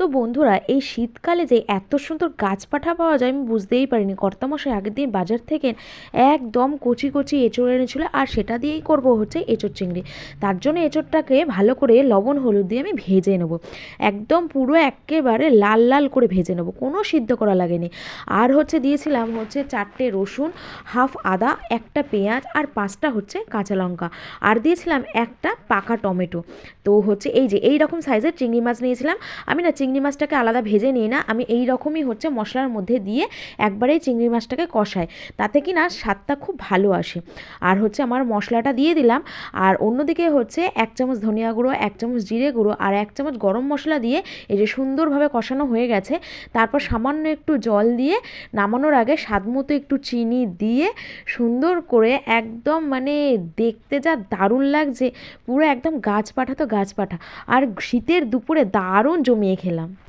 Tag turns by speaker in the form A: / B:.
A: তো বন্ধুরা, এই শীতকালে যে এত সুন্দর গাছপাঠা পাওয়া যায়, আমি বুঝতেই পারিনি। কর্তামশাই আগের দিন বাজার থেকে একদম কচি কচি এঁচড় এনেছিল আর সেটা দিয়েই করব হচ্ছে এঁচড় চিংড়ি। তার জন্য এঁচড়টাকে ভালো করে লবণ হলুদ দিয়ে আমি ভেজে নেব। একদম পুরো একেবারে লাল লাল করে ভেজে নেব। কোনো সিদ্ধ করা লাগেনি। আর হচ্ছে দিয়েছিলাম হচ্ছে চারটে রসুন, হাফ আদা, একটা পেঁয়াজ আর পাঁচটা হচ্ছে কাঁচা লঙ্কা। আর দিয়েছিলাম একটা পাকা টমেটো। তো হচ্ছে এই যে এই রকম সাইজের চিংড়ি মাছ নিয়েছিলাম। আমি না চিংড়ি মাছটাকে আলাদা ভেজে নিই না, আমি এই রকমই হচ্ছে মশলার মধ্যে দিয়ে একবারেই চিংড়ি মাছটাকে কষাই। তাতে কি না স্বাদটা খুব ভালো আসে। আর হচ্ছে আমার মশলাটা দিয়ে দিলাম, আর অন্যদিকে হচ্ছে এক চামচ ধনিয়া গুঁড়ো, এক চামচ জিরে গুঁড়ো, আর এক চামচ গরম মশলা দিয়ে এই যে সুন্দরভাবে কষানো হয়ে গেছে, তারপর সামান্য একটু জল দিয়ে নামানোর আগে স্বাদ মতো একটু চিনি দিয়ে সুন্দর করে একদম মানে দেখতে যা দারুণ লাগছে, পুরো একদম গাছ পাঠা তো গাছ পাঠা। আর শীতের দুপুরে দারুণ জমিয়ে খেলাম। সালাম